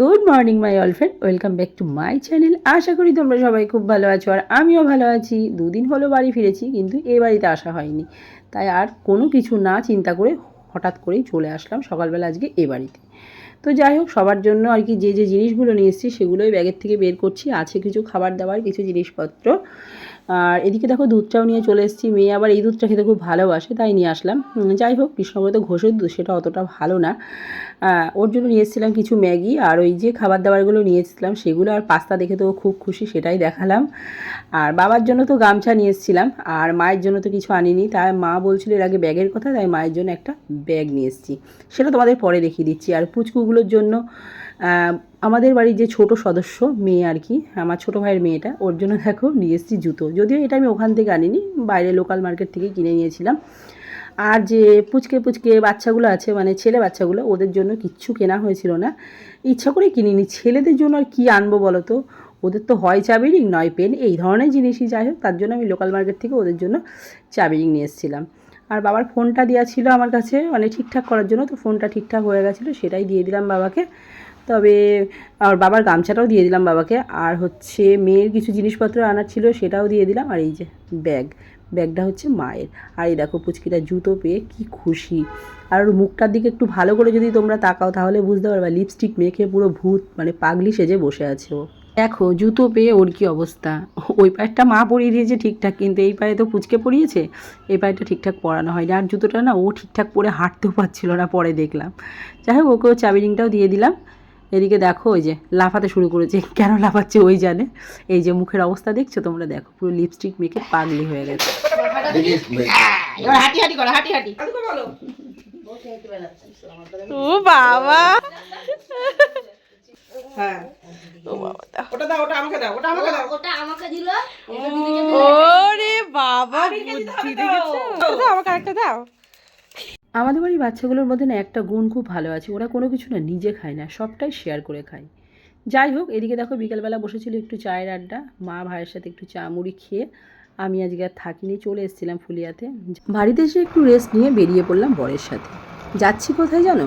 Good morning my all friend welcome back to my channel আশা করি তোমরা সবাই খুব ভালো আছো আর আমিও ভালো আছি। দুদিন হলো বাড়ি ফিরেছি, কিন্তু এ বাড়িতে আসা হয়নি। তাই আর কোনো কিছু না চিন্তা করে হঠাৎ করেই চলে আসলাম সকালবেলা আজকে এ বাড়িতে। তো যাই হোক, সবার জন্য আর কি যে যে জিনিসগুলো নিয়ে এসেছি সেগুলোই ব্যাগের থেকে বের করছি। আছে কিছু খাবার দাবার, কিছু জিনিসপত্র। আর এদিকে দেখো দুধটাও নিয়ে চলে এসেছি। মেয়ে আবার এই দুধটা খেতে খুব ভালোবাসে, তাই নিয়ে আসলাম। যাই হোক কৃষ্ণব্রত ঘোষের দুধ, সেটা অতটা ভালো না। ওর জন্য নিয়ে এসেছিলাম কিছু ম্যাগি, আর ওই যে খাবার দাবারগুলো নিয়ে এসেছিলাম, সেগুলো আর পাস্তা দেখে তো খুব খুশি, সেটাই দেখালাম। আর বাবার জন্য তো গামছা নিয়ে এসেছিলাম, আর মায়ের জন্য তো কিছু আনিনি। তাই মা বলছিল, এর আগে ব্যাগের কথা, তাই মায়ের জন্য একটা ব্যাগ নিয়ে এসেছি। সেটা তোমাদের পরে দেখিয়ে দিচ্ছি, আর পুচকুগুলোর জন্য আমাদের বাড়ির যে ছোট সদস্য মেয়ে আর কি, আমার ছোট ভাইয়ের মেয়েটা, ওর জন্য দেখো নিয়ে এসেছি জুতো। যদিও এটা আমি ওখান থেকে আনিনি, বাইরে লোকাল মার্কেট থেকে কিনে নিয়েছিলাম। আর যে পুচকে পুচকে বাচ্চাগুলো আছে মানে ছেলে বাচ্চাগুলো, ওদের জন্য কিচ্ছু কেনা হয়েছিল না। ইচ্ছা করে কিনিনি। ছেলেদের জন্য আর কী আনব বলো তো? ওদের তো হয় চাবিরিং নয় পেন, এই ধরনের জিনিসই। যাই হোক, তার জন্য আমি লোকাল মার্কেট থেকে ওদের জন্য চাবি রিং নিয়ে এসেছিলাম। আর বাবার ফোনটা দেওয়া ছিল আমার কাছে মানে ঠিকঠাক করার জন্য, তো ফোনটা ঠিকঠাক হয়ে গেছিল, সেটাই দিয়ে দিলাম বাবাকে। তবে আর বাবার গামছাটাও দিয়ে দিলাম বাবাকে, আর হচ্ছে মেয়ের কিছু জিনিসপত্র আনার ছিল, সেটাও দিয়ে দিলাম, আর এই যে ব্যাগ, ব্যাগটা হচ্ছে মায়ের। আর এই দেখো পুচকিটা জুতো পেয়ে কি খুশি। আর ওর মুখটার দিকে একটু ভালো করে যদি তোমরা তাকাও, তাহলে বুঝতে পারবে, লিপস্টিক মেখে পুরো ভূত মানে পাগলি সেজে বসে আছে ও। দেখো জুতো পেয়ে ওর কি অবস্থা? ওই পায়েরটা মা পরিয়ে দিয়েছে ঠিকঠাক কিন্তু এই পায়ে তো পুচকে পরিয়েছে এই পায়েটা ঠিকঠাক পরানো হয়নি। আর জুতোটা না ও ঠিকঠাক পরে হাঁটতেও পারছিল না পরে দেখলাম। যাই হোক ওকেও চাবি রিংটাও দিয়ে দিলাম। এদিকে দেখো ওই যে লাফাতে শুরু করেছে। কেন লাফাচ্ছে ওই জানে? এই যে মুখের অবস্থা দেখছ তোমরা? দেখো পুরো লিপস্টিক মেখে পাগলি হয়ে গেছে। হাঁটি হাঁটি করো হাঁটি হাঁটি। ও বাবা! হ্যাঁ। ও বাবা ওটা দাও ওটা আমাকে দাও ওটা আমাকে দাও। ওটা আমাকে দিল। ওরে বাবা বুদ্ধি দেখেছ? দাও আমাকে একটা দাও। আমাদের বাড়ির বাচ্চাগুলোর মধ্যে না একটা গুণ খুব ভালো আছে। ওরা কোনো কিছু না নিজে খায় না সবটাই শেয়ার করে খায়। যাই হোক এদিকে দেখো বিকেলবেলা বসেছিল একটু চায়ের আড্ডা। মা ভাইয়ের সাথে একটু চা মুড়ি খেয়ে আমি আজকে আর থাকিনি চলে এসেছিলাম ফুলিয়াতে। বাড়িতে এসে একটু রেস্ট নিয়ে বেরিয়ে পড়লাম বরের সাথে। যাচ্ছি কোথায় জানো?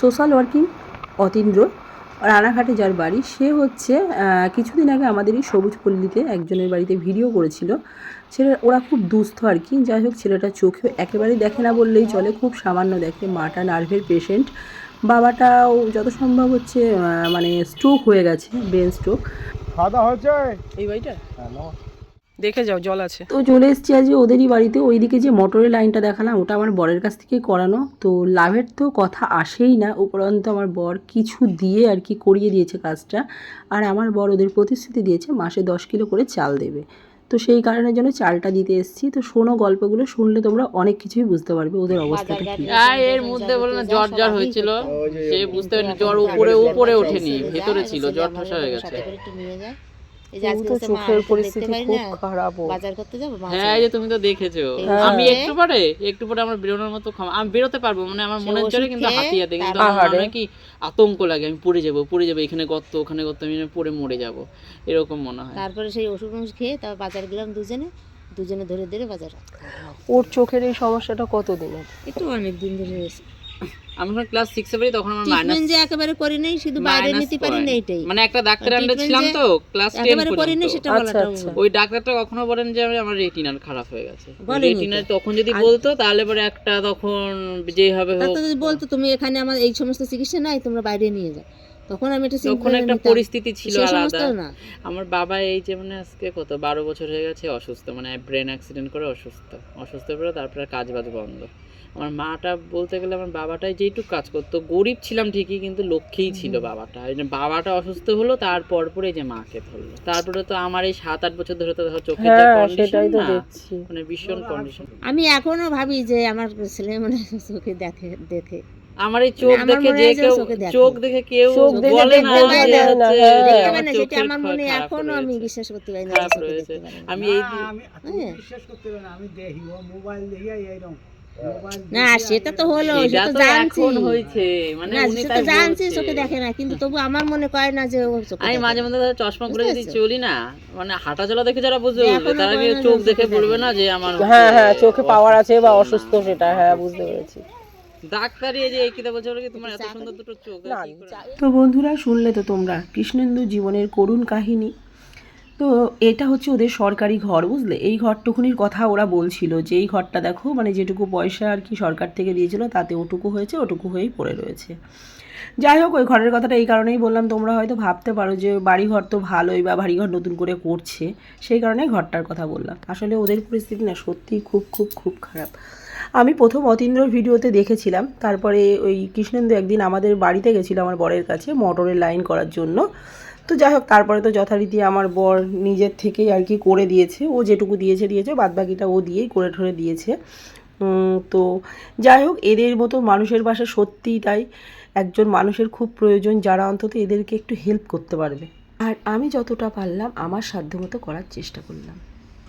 Social working Atindra. রানাঘাটে যার বাড়ি সে হচ্ছে কিছুদিন আগে আমাদের এই সবুজ পল্লীতে একজনের বাড়িতে ভিডিও করেছিল। ছেলে ওরা খুব দুস্থ আর কি। যাই হোক ছেলেটা চোখে একেবারেই দেখে না বললেই চলে খুব সামান্য দেখে। মাটা নার্ভের পেশেন্ট বাবাটাও যত সম্ভব হচ্ছে মানে স্ট্রোক হয়ে গেছে ব্রেন স্ট্রোক খাওয়া হয়েছে? এই বাড়িটা দেখে যাও জল আছে। তো চলে এসেছি আজকে ওদেরই বাড়িতে। ওইদিকে যে মোটরের লাইনটা দেখালাম ওটা আমার বরের কাছ থেকে করানো। তো লাভের তো কথা আসেই না উপরন্ত আমার বর কিছু দিয়ে আর কি করিয়ে দিয়েছে কাজটা। আর আমার বর ওদের প্রতিশ্রুতি দিয়েছে মাসে দশ কিলো করে চাল দেবে। তো সেই কারণের জন্য চালটা দিতে এসেছি। তো শোনো গল্পগুলো শুনলে তোমরা অনেক কিছুই বুঝতে পারবে ওদের অবস্থাটা কি। আর এর মধ্যে বলে না জ্বর জ্বর হয়েছিল। সে বুঝতে পারেনি জ্বর উপরে উপরে ওঠেনি ভেতরে ছিল জ্বর ঠাসা হয়ে গেছে। সাথে করে একটু নিয়ে যায় এই যে আজকে তো চোখের আমি তো দেখতে পরিস্থিতি খুব খারাপ বাজার করতে যাব হ্যাঁ এই যে তুমি তো দেখেছ। আমি একটু পরে একটু পরে আমার বেরোনোর মতো আমি বেরোতে পারব মানে আমার মনের জোরে কিন্তু খেয়ে হাতিয়াতে কিন্তু আমার কি আতঙ্ক লাগে আমি পড়ে যাব পড়ে যাব এখানে গর্ত ওখানে গর্ত আমি পড়ে মরে যাব এরকম মনে হয়। তারপরে সেই ওষুধ ওষুধ খেয়ে তারপর বাজার গেলাম দুজনে দুজনে ধরে ধরে বাজার। ওর চোখের এই সমস্যাটা কত দিনের একটু অনেক দিন ধরে হয়েছে আমি যখন ক্লাস সিক্সে পড়ি তখন আমার মাইনাস যে একেবারে করি নাই শুধু বাইরে নিতে পারি না এটাই মানে একটা ডাক্তার আন্ডার ছিলাম তো ক্লাস টেন একেবারে করি না পর্যন্ত। সেটা আচ্ছা, বলাটা আচ্ছা। ওই ডাক্তারটা কখনো বলেন যে আমার রেটিনার খারাপ হয়ে গেছে। রেটিনার তখন যদি বলতো তাহলে পরে একটা তখন যেভাবে তা হোক। তো যদি বলতো তুমি এখানে আমার এই সমস্ত চিকিৎসা নাই তোমরা বাইরে নিয়ে যাও। তখন আমি এটা তখন একটা পরিস্থিতি ছিল আলাদা। না। আমার বাবা এই যে মানে আজকে কত বারো বছর হয়ে গেছে অসুস্থ। মানে ব্রেন অ্যাক্সিডেন্ট করে অসুস্থ। অসুস্থ করে তারপরে কাজ বাজ বন্ধ। আমার মাটা বলতে গেলে আমার বাবাটাই যেইটুকু কাজ করতো। গরিব ছিলাম ঠিকই কিন্তু লক্ষ্যেই ছিল বাবাটা। বাবাটা অসুস্থ হলো তারপর পরে যে মাকে ধরলো। তারপরে তো আমার এই সাত আট বছর ধরে তো ধর চোখের যে হ্যাঁ কন্ডিশন না মানে ভীষণ কন্ডিশন আমি এখনও ভাবি যে আমার ছেলে মানে চোখে দেখে দেখে। আমার এই চোখ দেখে যে কেউ চোখ দেখে। কেউ বলে না সেটা আমার মনে এখনও আমি বিশ্বাস করতে পারি না চোখে পারি। আমি এই বিশ্বাস করতে পারবে না আমি দেখি ও মোবাইল দেখি এইরকম। না সেটা তো হলো সেটা জানছি। হয়েছে মানে না সেটা জানছি চোখে দেখে না কিন্তু তবু আমার মনে করে না যে আমি মাঝে মাঝে চশমা করে যদি চলি না মানে হাঁটা চলা দেখে যারা বুঝবে এখনও তারা কি চোখ দেখে বলবে না যে আমার হ্যাঁ হ্যাঁ চোখে পাওয়ার আছে বা অসুস্থ সেটা হ্যাঁ বুঝতে পেরেছি। ডাক্তারি যে এই বলছে কি তোমার এত সুন্দর দুটো চোখ তো বন্ধুরা শুনলে তো তোমরা কৃষ্ণেন্দু জীবনের করুণ কাহিনী। তো এটা হচ্ছে ওদের সরকারি ঘর, বুঝলে? এই ঘরটুকুনির কথা ওরা বলছিল যে, এই ঘরটা দেখো মানে যেটুকু পয়সা আর কি সরকার থেকে দিয়েছিল, তাতে ওটুকু হয়েছে, ওটুকু হয়েই পড়ে রয়েছে। যাই হোক, ওই ঘরের কথাটা এই কারণেই বললাম, তোমরা হয়তো ভাবতে পারো যে বাড়ি ঘর তো ভালোই বা বাড়ি ঘর নতুন করে করছে, সেই কারণে ঘরটার কথা বললাম। আসলে ওদের পরিস্থিতি না সত্যিই খুব খুব খুব খারাপ। আমি প্রথম অতীন্দ্রর ভিডিওতে দেখেছিলাম, তারপরে ওই কৃষ্ণেন্দু একদিন আমাদের বাড়িতে গেছিল, আমার বরের কাছে, মোটরের লাইন করার জন্য। তো যাই হোক, তারপরে তো যথারীতি আমার বর নিজের থেকেই আর কি করে দিয়েছে। ও যেটুকু দিয়েছে দিয়েছে বাদ বাকিটা ও দিয়েই করে ঠরে দিয়েছে। তো যাই হোক, এদের মতো মানুষের পাশে সত্যিই তাই। একজন মানুষের খুব প্রয়োজন, যারা অন্তত এদেরকে একটু হেল্প করতে পারবে। আর আমি যতটা পারলাম, আমার সাধ্যমতো করার চেষ্টা করলাম।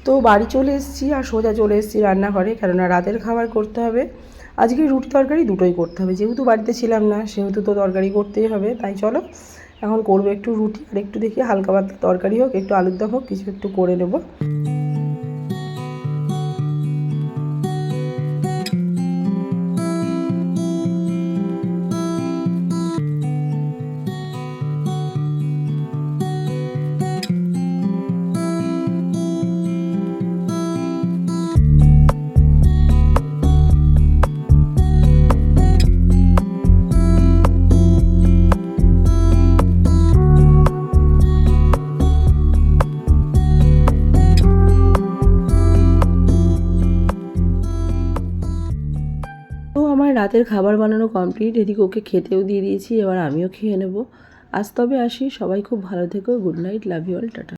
তো বাড়ি চলে এসেছি আর সোজা চলে এসেছি রান্নাঘরে, কেননা রাতের খাবার করতে হবে। আজকে রুটি তরকারি দুটোই করতে হবে। যেহেতু বাড়িতে ছিলাম না, সেহেতু তো তরকারি করতেই হবে। তাই চলো এখন করব একটু রুটি, আর একটু দেখি হালকা পাতলা তরকারি হোক, একটু আলুর দম হোক, কিছু একটু করে নেব। রাতের খাবার বানানো কমপ্লিট এদিকে ওকে খেতেও দিয়ে দিয়েছি, এবার আমিও খেয়ে নেব। আজ তবে আসি, সবাই খুব ভালো থেকো good night love you all tata.